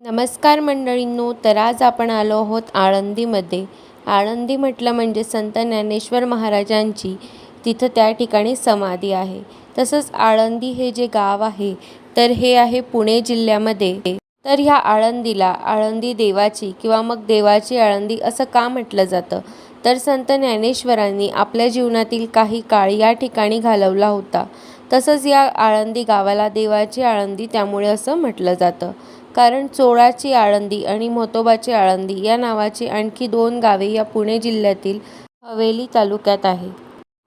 नमस्कार मंडळींनो तर आज आपण आलो आहोत आळंदीमध्ये. आळंदी म्हटलं म्हणजे संत ज्ञानेश्वर महाराजांची. तिथं त्या ठिकाणी समाधी आहे. तसंच आळंदी हे जे गाव आहे तर हे आहे पुणे जिल्ह्यामध्ये. तर ह्या आळंदीला आळंदी देवाची किंवा मग देवाची आळंदी असं का म्हटलं जातं? तर संत ज्ञानेश्वरांनी आपल्या जीवनातील काही काळ या ठिकाणी घालवला होता. तसंच या आळंदी गावाला देवाची आळंदी त्यामुळे असं म्हटलं जातं. कारण चोळाची आळंदी आणि म्हतोबाची आळंदी या नावाची आणखी दोन गावे या पुणे जिल्ह्यातील हवेली तालुक्यात आहे.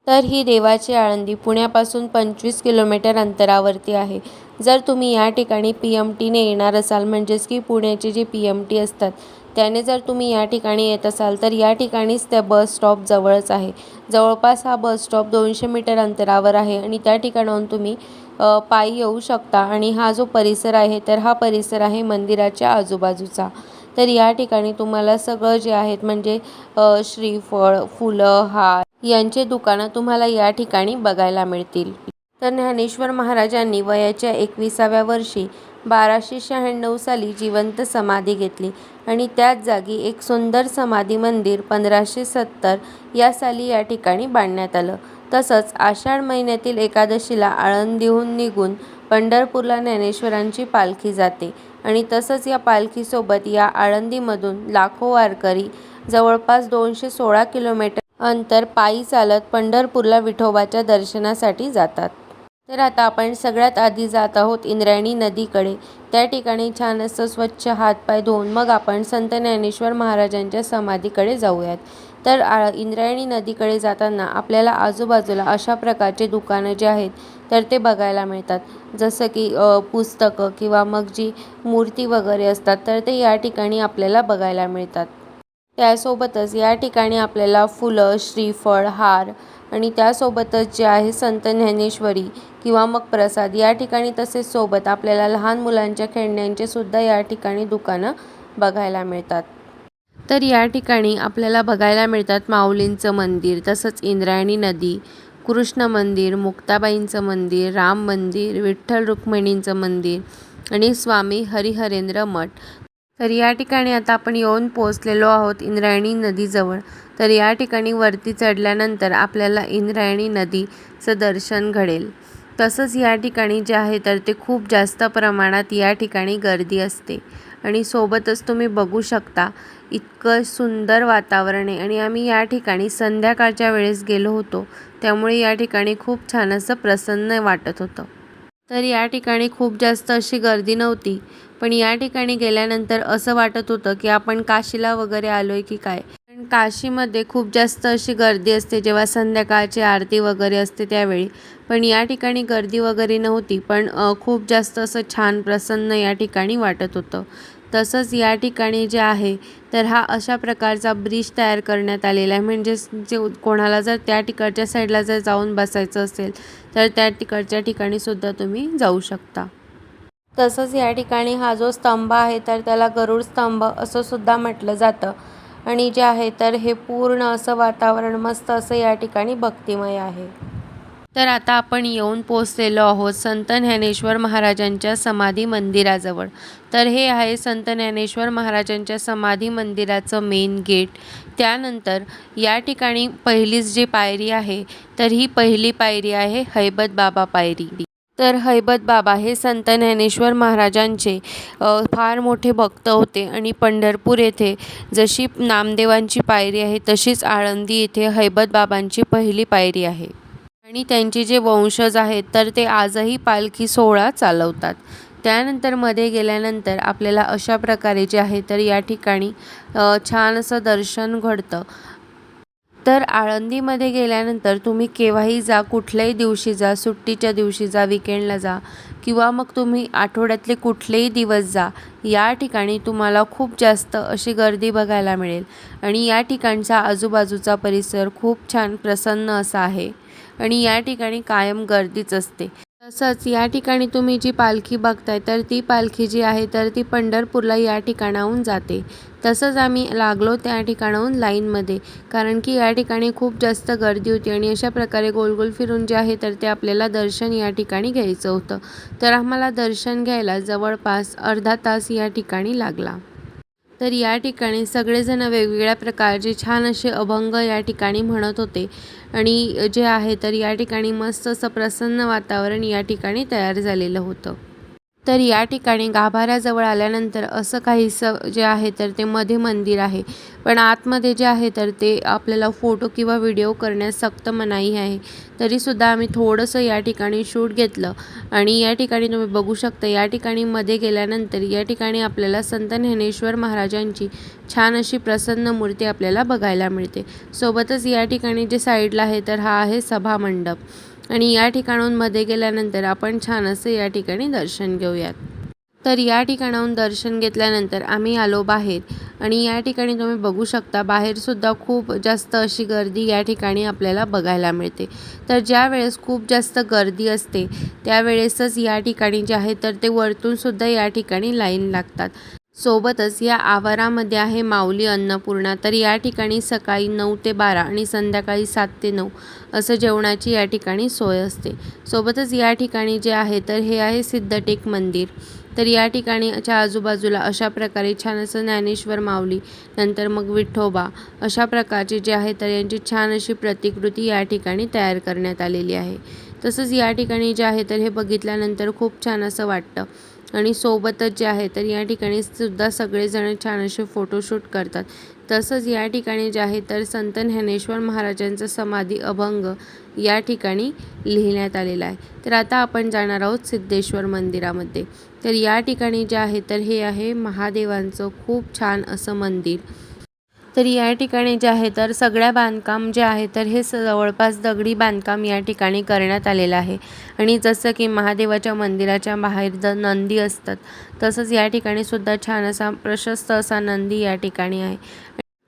तर ही देवाची आळंदी पुण्यापासून पंचवीस किलोमीटर अंतरावरती आहे. जर तुम्ही या ठिकाणी पी एम टीने येणार असाल म्हणजेच की पुण्याचे जे पी एम टी असतात त्याने जर तुम्ही या ठिकाणी येत असाल तर या ठिकाणीच त्या बस स्टॉप जवळच आहे. जवळपास हा बस स्टॉप दोनशे मीटर अंतरावर आहे आणि त्या ठिकाणाहून तुम्ही पायी येऊ शकता. आणि हा जो परिसर आहे तर हा परिसर आहे मंदिराच्या आजूबाजूचा. तर या ठिकाणी तुम्हाला सगळं जे आहेत म्हणजे श्रीफळ फुलं हार यांचे दुकानं तुम्हाला या ठिकाणी बघायला मिळतील. तर ज्ञानेश्वर महाराजांनी वयाच्या एकविसाव्या वर्षी बाराशे शहाण्णव साली जिवंत समाधी घेतली. आणि त्याच जागी एक सुंदर समाधी मंदिर पंधराशे सत्तर या साली या ठिकाणी बांधण्यात आलं. तसंच आषाढ महिन्यातील एकादशीला आळंदीहून निघून पंढरपूरला ज्ञानेश्वरांची पालखी जाते. आणि तसंच या पालखीसोबत या आळंदीमधून लाखो वारकरी जवळपास दोनशे सोळा किलोमीटर अंतर पायी चालत पंढरपूरला विठोबाच्या दर्शनासाठी जातात. तर आता आपण सगळ्यात आधी जात आहोत इंद्रायणी नदीकडे. त्या ठिकाणी छान असं स्वच्छ हातपाय धुवून मग आपण संत ज्ञानेश्वर महाराजांच्या समाधीकडे जाऊयात. तर आ इंद्रायणी नदीकडे जाताना आपल्याला आजूबाजूला अशा प्रकारचे दुकानं जे आहेत तर ते बघायला मिळतात. जसं की पुस्तकं किंवा मग जी मूर्ती वगैरे असतात तर ते या ठिकाणी आपल्याला बघायला मिळतात. त्यासोबतच या ठिकाणी आपल्याला फुलं श्रीफळ हार आणि त्यासोबतच जे आहे संत ज्ञानेश्वरी किंवा मग प्रसाद या ठिकाणी तसेच सोबत आपल्याला लहान मुलांच्या खेळण्यांचे सुद्धा या ठिकाणी दुकानं बघायला मिळतात. तर या ठिकाणी आपल्याला बघायला मिळतात माऊलींचं मंदिर तसंच इंद्रायणी नदी कृष्ण मंदिर मुक्ताबाईंचं मंदिर राम मंदिर विठ्ठल रुक्मिणींचं मंदिर आणि स्वामी हरिहरेंद्र मठ. तर या ठिकाणी आता आपण येऊन पोचलेलो आहोत इंद्रायणी नदीजवळ. तर या ठिकाणी वरती चढल्यानंतर आपल्याला इंद्रायणी नदीचं दर्शन घडेल. तसंच या ठिकाणी जे आहे तर ते खूप जास्त प्रमाणात या ठिकाणी गर्दी असते. आणि सोबतच तुम्ही बघू शकता इतकं सुंदर वातावरण आहे. आणि आम्ही या ठिकाणी संध्याकाळच्या वेळेस गेलो होतो. त्यामुळे या ठिकाणी खूप छान असं प्रसन्न वाटत होतं. तर या ठिकाणी खूप जास्त अशी गर्दी नव्हती. पण या ठिकाणी गेल्यानंतर असं वाटत होतं की आपण काशीला वगैरे आलो आहे की काय? पण काशीमध्ये खूप जास्त अशी गर्दी असते. जेव्हा संध्याकाळची आरती वगैरे असते त्यावेळी. पण या ठिकाणी गर्दी वगैरे नव्हती. पण खूप जास्त असं छान प्रसन्न या ठिकाणी वाटत होतं. तसंच या ठिकाणी जे आहे तर हा अशा प्रकारचा ब्रिज तयार करण्यात आलेला आहे. म्हणजेच जे कोणाला जर त्या तिकडच्या साईडला जर जाऊन बसायचं असेल तर त्या तिकडच्या ठिकाणीसुद्धा तुम्ही जाऊ शकता. तसंच या ठिकाणी हा जो स्तंभ आहे तर त्याला गरुड स्तंभ असं सुद्धा म्हटलं जातं. आणि जे आहे तर हे पूर्ण असं वातावरण मस्त असं या ठिकाणी भक्तिमय आहे. तर आता आपण येऊन पोचलेलो आहोत संत ज्ञानेश्वर महाराजांच्या समाधी मंदिराजवळ. तर हे आहे संत ज्ञानेश्वर महाराजांच्या समाधी मंदिराचं मेन गेट त्यानंतर या ठिकाणी पहिलीच जी पायरी आहे तर ही पहिली पायरी आहे हैबत बाबा पायरी. तर हैबत बाबा हे संत ज्ञानेश्वर महाराजांचे फार मोठे भक्त होते आणि पंढरपूर येथे जशी नामदेवांची पायरी आहे तशीच आळंदी येथे हैबत बाबांची पहिली पायरी आहे. आणि त्यांचे जे वंशज आहेत तर ते आजही पालखी सोहळा चालवतात. त्यानंतरमध्ये गेल्यानंतर आपल्याला अशा प्रकारे जे आहे तर या ठिकाणी छान असं दर्शन घडतं. तर आळंदीमध्ये गेल्यानंतर तुम्ही केव्हाही जा कुठल्याही दिवशी जा सुट्टीच्या दिवशी जा विकेंडला जा किंवा मग तुम्ही आठवड्यातले कुठलेही दिवस जा या ठिकाणी तुम्हाला खूप जास्त अशी गर्दी बघायला मिळेल. आणि या ठिकाणचा आजूबाजूचा परिसर खूप छान प्रसन्न असा आहे. आणि या ठिकाणी कायम गर्दीच असते. तसंच या ठिकाणी तुम्ही जी पालखी बघताय तर ती पालखी जी आहे तर ती पंढरपूरला या ठिकाणाहून जाते. तसंच आम्ही लागलो त्या ठिकाणाहून लाईनमध्ये कारण की या ठिकाणी खूप जास्त गर्दी होती आणि अशा प्रकारे गोल गोल फिरून जे आहे तर ते आपल्याला दर्शन या ठिकाणी घ्यायचं होतं. तर आम्हाला दर्शन घ्यायला जवळपास अर्धा तास या ठिकाणी लागला. तर या ठिकाणी सगळेजण वेगवेगळ्या प्रकारचे छान असे अभंग या ठिकाणी म्हणत होते. आणि जे आहे तर या ठिकाणी मस्त असं प्रसन्न वातावरण या ठिकाणी तयार झालेलं होतं. तर या ठिकाणी गाभाऱ्याजवळ आल्यानंतर असं काहीसं जे आहे तर ते मध्ये मंदिर आहे. पण आतमध्ये जे आहे तर ते आपल्याला फोटो किंवा व्हिडिओ करण्यास सक्त मनाई आहे. तरीसुद्धा आम्ही थोडंसं या ठिकाणी शूट घेतलं आणि या ठिकाणी तुम्ही बघू शकता या ठिकाणी मध्ये गेल्यानंतर या ठिकाणी आपल्याला संत ज्ञानेश्वर महाराजांची छान अशी प्रसन्न मूर्ती आपल्याला बघायला मिळते. सोबतच या ठिकाणी जे साईडला आहे तर हा आहे सभामंडप. आणि या ठिकाणाहून मध्ये गेल्यानंतर आपण छान असं या ठिकाणी दर्शन घेऊयात. तर या ठिकाणाहून दर्शन घेतल्यानंतर आम्ही आलो बाहेर आणि या ठिकाणी तुम्ही बघू शकता बाहेरसुद्धा खूप जास्त अशी गर्दी या ठिकाणी आपल्याला बघायला मिळते. तर ज्या वेळेस खूप जास्त गर्दी असते त्यावेळेसच या ठिकाणी जे आहे तर ते वरतूनसुद्धा या ठिकाणी लाईन लागतात. सोबतच या आवारामध्ये आहे माऊली अन्नपूर्णा. तर या ठिकाणी सकाळी नऊ ते बारा आणि संध्याकाळी सात ते नऊ असं जेवणाची या ठिकाणी सोय असते. सोबतच या ठिकाणी जे आहे तर हे आहे सिद्धटेक मंदिर. तर या ठिकाणीच्या आजूबाजूला अशा प्रकारे छान असं ज्ञानेश्वर माऊली नंतर मग विठोबा अशा प्रकारचे जे आहे तर यांची छान अशी प्रतिकृती या ठिकाणी तयार करण्यात आलेली आहे. तसंच या ठिकाणी जे आहे तर हे बघितल्यानंतर खूप छान असं वाटतं. आणि सोबतच जे आहे तर या ठिकाणी सुद्धा सगळेजण छान असे फोटोशूट करतात. तसंच या ठिकाणी जे आहे तर संत ज्ञानेश्वर महाराजांचा समाधी अभंग या ठिकाणी लिहिण्यात आलेला आहे. तर आता आपण जाणार आहोत सिद्धेश्वर मंदिरामध्ये. तर या ठिकाणी जे आहे तर हे आहे महादेवांचं खूप छान असं मंदिर. तर या ठिकाणी जे आहे तर सगळ्या बांधकाम जे आहे तर हे जवळपास दगडी बांधकाम या ठिकाणी करण्यात आलेलं आहे. आणि जसं की महादेवाच्या मंदिराच्या बाहेर जर नंदी असतात तसंच या ठिकाणी सुद्धा छान असा प्रशस्त असा नंदी या ठिकाणी आहे.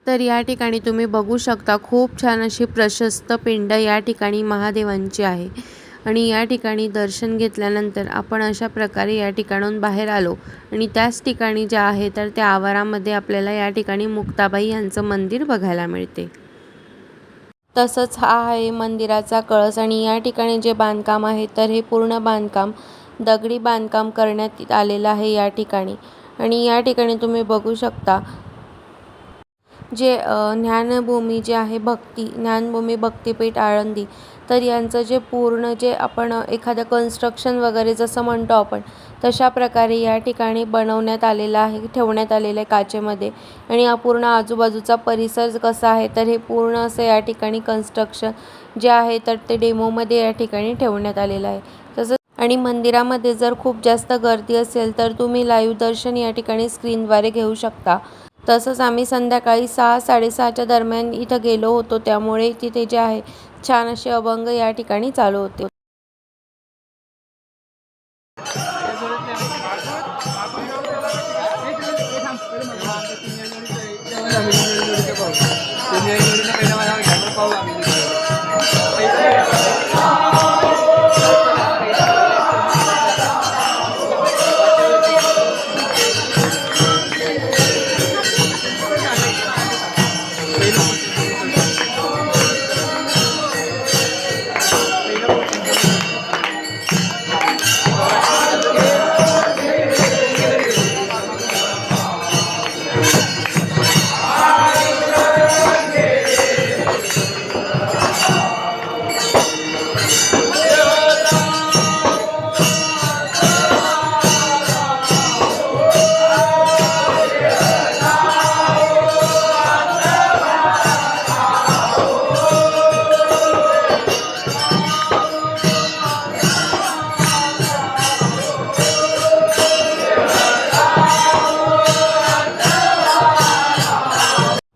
तर या ठिकाणी तुम्ही बघू शकता खूप छान अशी प्रशस्त पिंड या ठिकाणी महादेवांची आहे. आणि या ठिकाणी दर्शन घेतल्यानंतर आपण अशा प्रकारे या ठिकाणाहून बाहेर आलो. आणि त्याच ठिकाणी जे आहे तर त्या आवारामध्ये आपल्याला या ठिकाणी मुक्ताबाई यांचं मंदिर बघायला मिळते. तसंच हा आहे मंदिराचा कळस आणि या ठिकाणी जे बांधकाम आहे तर हे पूर्ण बांधकाम दगडी बांधकाम करण्यात आलेलं आहे या ठिकाणी. आणि या ठिकाणी तुम्ही बघू शकता जे ज्ञानभूमी जे आहे भक्ती ज्ञानभूमी भक्तिपीठ आळंदी तर यांचं जे पूर्ण जे आपण एखादं कन्स्ट्रक्शन वगैरे जसं म्हणतो आपण तशा प्रकारे या ठिकाणी बनवण्यात आलेलं आहे ठेवण्यात आलेलं आहे काचेमध्ये. आणि हा पूर्ण आजूबाजूचा परिसर कसा आहे तर हे पूर्ण असं या ठिकाणी कन्स्ट्रक्शन जे आहे तर ते डेमोमध्ये या ठिकाणी ठेवण्यात आलेलं आहे. तसंच आणि मंदिरामध्ये जर खूप जास्त गर्दी असेल तर तुम्ही लाईव्ह दर्शन या ठिकाणी स्क्रीनद्वारे घेऊ शकता. तसंच आम्ही संध्याकाळी सहा साडेसहाच्या दरम्यान इथं गेलो होतो. त्यामुळे तिथे जे आहे छान असे अभंग या ठिकाणी चालू होते.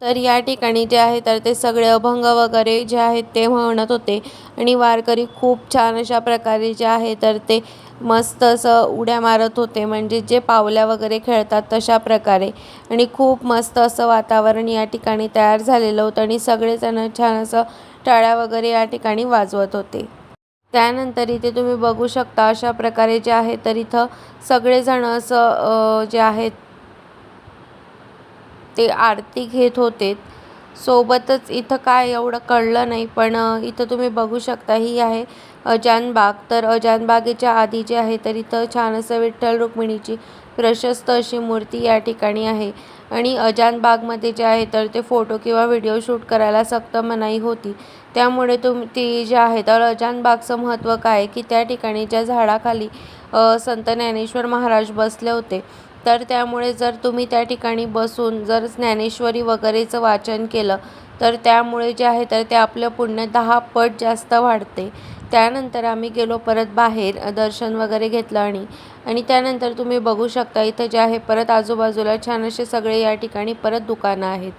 तर या ठिकाणी जे आहे तर ते सगळे अभंग वगैरे जे आहेत ते म्हणत होते. आणि वारकरी खूप छान अशा प्रकारे जे आहे तर ते मस्त असं उड्या मारत होते. म्हणजे जे पावल्या वगैरे खेळतात तशा प्रकारे. आणि खूप मस्त असं वातावरण या ठिकाणी तयार झालेलं होतं. आणि सगळेजण छान असं टाळ्या वगैरे या ठिकाणी वाजवत होते. त्यानंतर इथे तुम्ही बघू शकता अशा प्रकारे जे आहे तर इथं सगळेजण असं जे आहेत ते आरती घेत होते. सोबतच इथं काय एवढं कळलं नाही पण इथं तुम्ही बघू शकता ही आहे अजानबाग तर अजानबागेच्या आधी जे आहे तर इथं छान असं विठ्ठल रुक्मिणीची प्रशस्त अशी मूर्ती या ठिकाणी आहे. आणि अजानबागमध्ये जे आहे तर ते फोटो किंवा व्हिडिओ शूट करायला सक्त मनाई होती. त्यामुळे तुम ती जे आहे तर अजानबागचं महत्त्व काय की त्या ठिकाणी ज्या झाडाखाली संत ज्ञानेश्वर महाराज बसले होते तर त्यामुळे जर तुम्ही त्या ठिकाणी बसून जर ज्ञानेश्वरी वगैरेचं वाचन केलं तर त्यामुळे जे आहे तर ते आपलं पुण्य दहा पट जास्त वाढते. त्यानंतर आम्ही गेलो परत बाहेर दर्शन वगैरे घेतलं आणि आणि त्यानंतर तुम्ही बघू शकता इथं जे आहे परत आजूबाजूला छान असे सगळे या ठिकाणी परत दुकानं आहेत.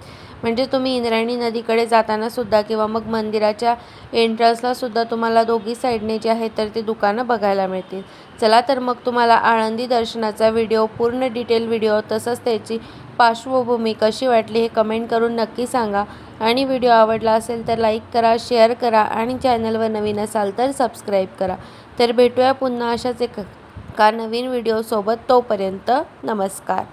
म्हणजे तुम्ही इंद्रायणी नदीकडे जाताना सुद्धा किंवा मग मंदिराच्या एंट्रन्सला सुद्धा तुम्हाला दोघी साईडने जे आहे तर ते दुकानं बघायला मिळतील. चला तर मग तुम्हाला आळंदी दर्शनाचा व्हिडिओ पूर्ण डिटेल व्हिडिओ तसंच त्याची पार्श्वभूमी कशी वाटली हे कमेंट करून नक्की सांगा. आणि व्हिडिओ आवडला असेल तर लाईक करा शेअर करा आणि चॅनलवर नवीन असाल तर सबस्क्राईब करा. तर भेटूया पुन्हा अशाच एक का नवीन व्हिडिओसोबत तोपर्यंत नमस्कार.